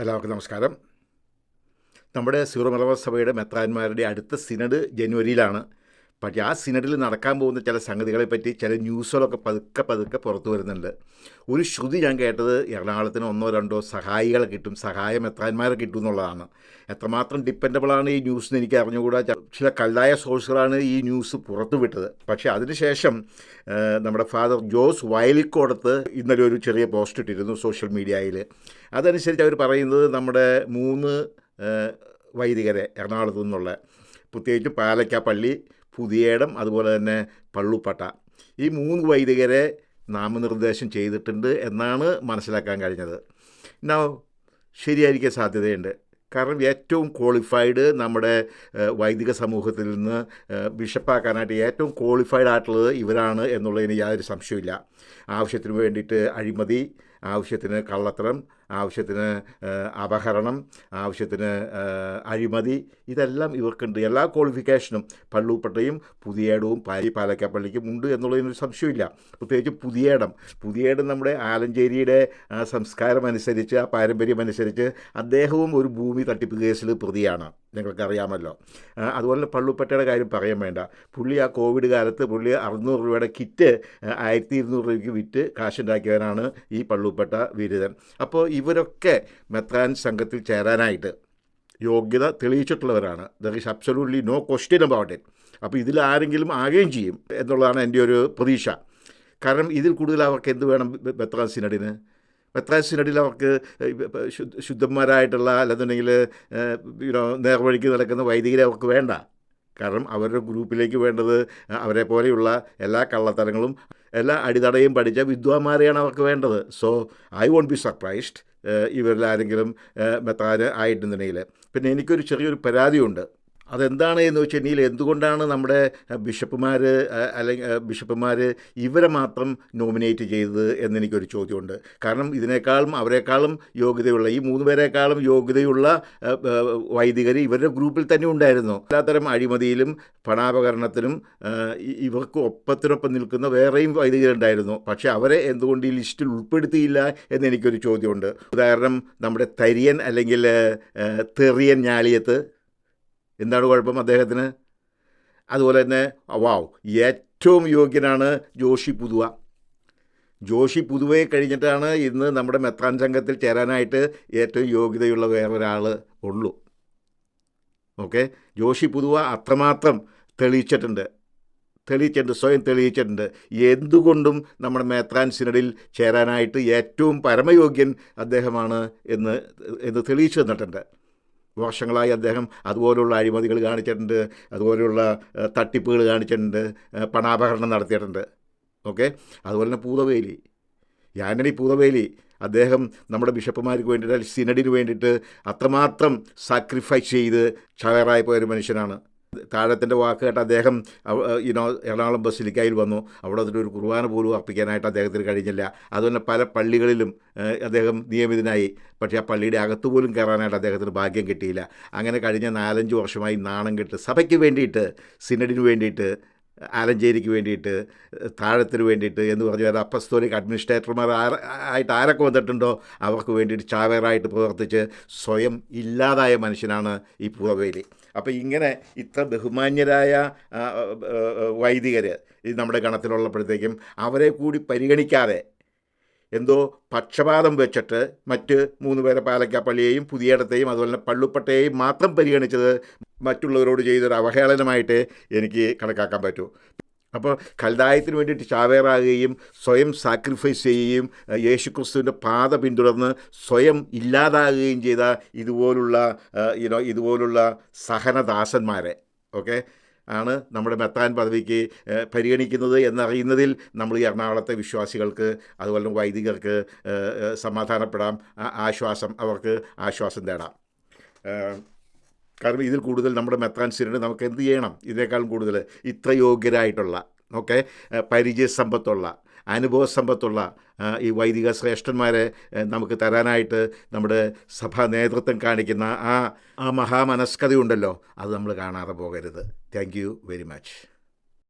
എല്ലാവർക്കും നമസ്കാരം. നമ്മുടെ സീറോ മലബാർ സഭയുടെ മെത്രാന്മാരുടെ അടുത്ത സിനഡ് ജനുവരിയിലാണ്. പക്ഷേ ആ സിനഡിൽ നടക്കാൻ പോകുന്ന ചില സംഗതികളെപ്പറ്റി ചില ന്യൂസുകളൊക്കെ പതുക്കെ പതുക്കെ പുറത്തു വരുന്നുണ്ട്. ഒരു ശ്രുതി ഞാൻ കേട്ടത് എറണാകുളത്തിന് ഒന്നോ രണ്ടോ സഹായികളെ കിട്ടും സഹായം എത്രാന്മാരെ കിട്ടും എന്നുള്ളതാണ്. എത്രമാത്രം ഡിപ്പെൻഡബിളാണ് ഈ ന്യൂസ് എന്ന് എനിക്ക് അറിഞ്ഞുകൂടാ. ചില കള്ളായ സോഴ്സുകളാണ് ഈ ന്യൂസ് പുറത്തുവിട്ടത് പക്ഷേ അതിനുശേഷം നമ്മുടെ ഫാദർ ജോസ് വയലിക്കോടത്ത് ഇന്നലെ ഒരു ചെറിയ പോസ്റ്റ് ഇട്ടിരുന്നു സോഷ്യൽ മീഡിയയിൽ. അതനുസരിച്ച് അവർ പറയുന്നത് നമ്മുടെ മൂന്ന് വൈദികരെ എറണാകുളത്തു നിന്നുള്ള പ്രത്യേകിച്ച് പാലക്കാപ്പള്ളി പുതിയേടം അതുപോലെ തന്നെ പള്ളുപ്പട്ട. ഈ മൂന്ന് വൈദികരെ നാമനിർദ്ദേശം ചെയ്തിട്ടുണ്ട് എന്നാണ് മനസ്സിലാക്കാൻ കഴിഞ്ഞത്. എന്നാ ശരിയായിരിക്കാൻ സാധ്യതയുണ്ട്. കാരണം ഏറ്റവും ക്വാളിഫൈഡ് നമ്മുടെ വൈദിക സമൂഹത്തിൽ നിന്ന് ബിഷപ്പാക്കാനായിട്ട് ഏറ്റവും ക്വാളിഫൈഡ് ആയിട്ടുള്ളത് ഇവരാണ് എന്നുള്ളതിന് യാതൊരു സംശയമില്ല ആവശ്യത്തിന് വേണ്ടിയിട്ട് അഴിമതി ആവശ്യത്തിന് കള്ളത്തരം ആവശ്യത്തിന് അപഹരണം ആവശ്യത്തിന് അഴിമതി ഇതെല്ലാം ഇവർക്കുണ്ട്. എല്ലാ ക്വാളിഫിക്കേഷനും പള്ളൂപ്പട്ടയും പുതിയേടവും പാരി പാലക്കാപ്പള്ളിക്കും ഉണ്ട് എന്നുള്ളതിനൊരു സംശയമില്ല പ്രത്യേകിച്ച് പുതിയേടം. പുതിയേടം നമ്മുടെ ആലഞ്ചേരിയുടെ സംസ്കാരം അനുസരിച്ച് ആ പാരമ്പര്യം അനുസരിച്ച് അദ്ദേഹവും ഒരു ഭൂമി തട്ടിപ്പ് കേസിൽ പ്രതിയാണ്. നിങ്ങൾക്കറിയാമല്ലോ അതുപോലെ തന്നെ പള്ളുപ്പട്ടയുടെ കാര്യം പറയാൻ വേണ്ട. പുള്ളി ആ കോവിഡ് കാലത്ത് പുള്ളി അറുന്നൂറ് രൂപയുടെ കിറ്റ് ആയിരത്തി ഇരുന്നൂറ് രൂപയ്ക്ക് വിറ്റ് കാശുണ്ടാക്കിയവനാണ് ഈ പള്ളുപ്പട്ട വിരുദൻ അപ്പോൾ ഇവരൊക്കെ മെത്രാൻ സംഘത്തിൽ ചേരാനായിട്ട് യോഗ്യത തെളിയിച്ചിട്ടുള്ളവരാണ്. There is absolutely no question about it അപ്പോൾ ഇതിൽ ആരെങ്കിലും ആകുകയും ചെയ്യും എന്നുള്ളതാണ് എന്റെ ഒരു പ്രതീക്ഷ. കാരണം ഇതിൽ കൂടുതൽ അവർക്ക് എന്ത് വേണം മെത്രാൻ സിനഡിന്? മെത്രാൻ സിനഡിൽ അവർക്ക് ശുദ്ധ ശുദ്ധന്മാരായിട്ടുള്ള അല്ലെന്നുണ്ടെങ്കിൽ നേർവഴിക്ക് നടക്കുന്ന വൈദികരെ അവർക്ക് വേണ്ട. കാരണം അവരുടെ ഗ്രൂപ്പിലേക്ക് വേണ്ടത് അവരെ പോലെയുള്ള എല്ലാ കള്ളത്തരങ്ങളും എല്ലാ അടിതടയും പഠിച്ച വിദ്വാന്മാരെയാണ് അവർക്ക് വേണ്ടത്. So I won't be surprised ഇവരിൽ ആരെങ്കിലും മെത്താന് ആയിട്ടുണ്ടെങ്കിൽ പിന്നെ എനിക്കൊരു ചെറിയൊരു പരാതിയുണ്ട്. അതെന്താണ് എന്ന് വെച്ചിട്ടുണ്ടെങ്കിൽ എന്തുകൊണ്ടാണ് നമ്മുടെ ബിഷപ്പുമാർ അല്ലെങ്കിൽ ബിഷപ്പുമാർ ഇവരെ മാത്രം നോമിനേറ്റ് ചെയ്തത് എന്നെനിക്കൊരു ചോദ്യമുണ്ട്. കാരണം ഇതിനേക്കാളും അവരെക്കാളും യോഗ്യതയുള്ള ഈ മൂന്ന് പേരെക്കാളും യോഗ്യതയുള്ള വൈദികർ ഇവരുടെ ഗ്രൂപ്പിൽ തന്നെ ഉണ്ടായിരുന്നു. എല്ലാത്തരം അഴിമതിയിലും പണാപകരണത്തിനും ഇവർക്ക് ഒപ്പത്തിനൊപ്പം നിൽക്കുന്ന വേറെയും വൈദികരുണ്ടായിരുന്നു. പക്ഷേ അവരെ എന്തുകൊണ്ട് ഈ ലിസ്റ്റിൽ ഉൾപ്പെടുത്തിയില്ല എന്നെനിക്കൊരു ചോദ്യമുണ്ട്. ഉദാഹരണം നമ്മുടെ തരിയൻ അല്ലെങ്കിൽ തെറിയൻ ഞാളിയത്ത് എന്താണ് കുഴപ്പം അദ്ദേഹത്തിന്? അതുപോലെ തന്നെ വാവ് ഏറ്റവും യോഗ്യനാണ് ജോഷി പുതുവ. ജോഷി പുതുവയെ കഴിഞ്ഞിട്ടാണ് ഇന്ന് നമ്മുടെ മെത്രാൻ സംഘത്തിൽ ചേരാനായിട്ട് ഏറ്റവും യോഗ്യതയുള്ള വേറൊരാൾ ഉള്ളൂ. ഓക്കെ? ജോഷി പുതുവ അത്രമാത്രം തെളിയിച്ചിട്ടുണ്ട്. തെളിയിച്ചിട്ടുണ്ട് സ്വയം തെളിയിച്ചിട്ടുണ്ട്. എന്തുകൊണ്ടും നമ്മുടെ മേത്രാൻ സിനഡിൽ ചേരാനായിട്ട് ഏറ്റവും പരമയോഗ്യൻ അദ്ദേഹമാണ് എന്ന് എന്ന് തെളിയിച്ചു തന്നിട്ടുണ്ട്. വർഷങ്ങളായി അദ്ദേഹം അതുപോലുള്ള അഴിമതികൾ കാണിച്ചിട്ടുണ്ട് അതുപോലെയുള്ള തട്ടിപ്പുകൾ കാണിച്ചിട്ടുണ്ട് പണാപഹരണം നടത്തിയിട്ടുണ്ട്. ഓക്കെ? അതുപോലെ തന്നെ പൂതവേലി ആന്റണി പൂതവേലി അദ്ദേഹം നമ്മുടെ ബിഷപ്പുമാർക്ക് വേണ്ടിയിട്ട് സിനഡിന് വേണ്ടിയിട്ട് അത്രമാത്രം സാക്രിഫൈസ് ചെയ്ത് ഷവറായി പോയ ഒരു മനുഷ്യനാണ്. താഴത്തിന്റെ വാക്ക് കേട്ട് അദ്ദേഹം യുനോ എറണാകുളം ബസിലിക്കായിൽ വന്നു. അവിടെ അതിന്റെ ഒരു കുർബാന പോലും അർപ്പിക്കാനായിട്ട് അദ്ദേഹത്തിന് കഴിഞ്ഞില്ല. അതുപോലെ പല പള്ളികളിലും അദ്ദേഹം നിയമിതനായി. പക്ഷേ ആ പള്ളിയുടെ അകത്ത് പോലും കയറാനായിട്ട് അദ്ദേഹത്തിന് ഭാഗ്യം കിട്ടിയില്ല. അങ്ങനെ കഴിഞ്ഞ നാലഞ്ച് വർഷമായി നാണം കെട്ട് സഭയ്ക്ക് വേണ്ടിയിട്ട് സിനഡിന് വേണ്ടിയിട്ട് ആലഞ്ചേരിക്ക് വേണ്ടിയിട്ട് താഴത്തിന് വേണ്ടിയിട്ട് എന്ന് പറഞ്ഞു വരുന്ന അപ്പസ്തോലിക് അഡ്മിനിസ്ട്രേറ്റർമാർ ആയിട്ട് ആരൊക്കെ വന്നിട്ടുണ്ടോ അവർക്ക് വേണ്ടിയിട്ട് ചാവേറായിട്ട് പ്രവർത്തിച്ച് സ്വയം ഇല്ലാതായ മനുഷ്യനാണ് ഈ പൂവവേലി അപ്പോൾ ഇങ്ങനെ ഇത്ര ബഹുമാന്യരായ വൈദികർ നമ്മുടെ ഗണത്തിലുള്ളപ്പോഴത്തേക്കും അവരെ കൂടി പരിഗണിക്കാതെ എന്തോ പക്ഷപാതം വെച്ചിട്ട് മറ്റ് മൂന്ന് പേരെ പാലക്കാപ്പള്ളിയെയും പുതിയടത്തെയും അതുപോലെ തന്നെ പള്ളുപ്പട്ടയെയും മാത്രം പരിഗണിച്ചത് മറ്റുള്ളവരോട് ചെയ്തൊരു അവഹേളനമായിട്ട് എനിക്ക് കണക്കാക്കാൻ പറ്റൂ. അപ്പോൾ കൽദായത്തിന് വേണ്ടിയിട്ട് ചാവേറാകുകയും സ്വയം സാക്രിഫൈസ് ചെയ്യുകയും യേശുക്രിസ്തുവിന്റെ പാത പിന്തുടർന്ന് സ്വയം ഇല്ലാതാകുകയും ചെയ്ത ഇതുപോലുള്ള യുനോ ഇതുപോലുള്ള സഹനദാസന്മാരെ ഓക്കെ? ആണ് നമ്മുടെ മെത്താൻ പദവിക്ക് പരിഗണിക്കുന്നത് എന്നറിയുന്നതിൽ നമ്മൾ ഈ എറണാകുളത്തെ വിശ്വാസികൾക്ക് അതുപോലെ വൈദികർക്ക് സമാധാനപ്പെടാം ആശ്വാസം അവർക്ക് ആശ്വാസം തേടാം. കാരണം ഇതിൽ കൂടുതൽ നമ്മുടെ മെത്രാൻസിനുണ്ട് നമുക്ക് എന്ത് ചെയ്യണം? ഇതിനേക്കാളും കൂടുതൽ ഇത്ര യോഗ്യരായിട്ടുള്ള ഓക്കെ പരിചയ സമ്പത്തുള്ള അനുഭവ സമ്പത്തുള്ള ഈ വൈദിക ശ്രേഷ്ഠന്മാരെ നമുക്ക് തരാനായിട്ട് നമ്മുടെ സഭാ നേതൃത്വം കാണിക്കുന്ന ആ ആ മഹാമനസ്കതയുണ്ടല്ലോ. അത് നമ്മൾ കാണാതെ പോകരുത്. Thank you very much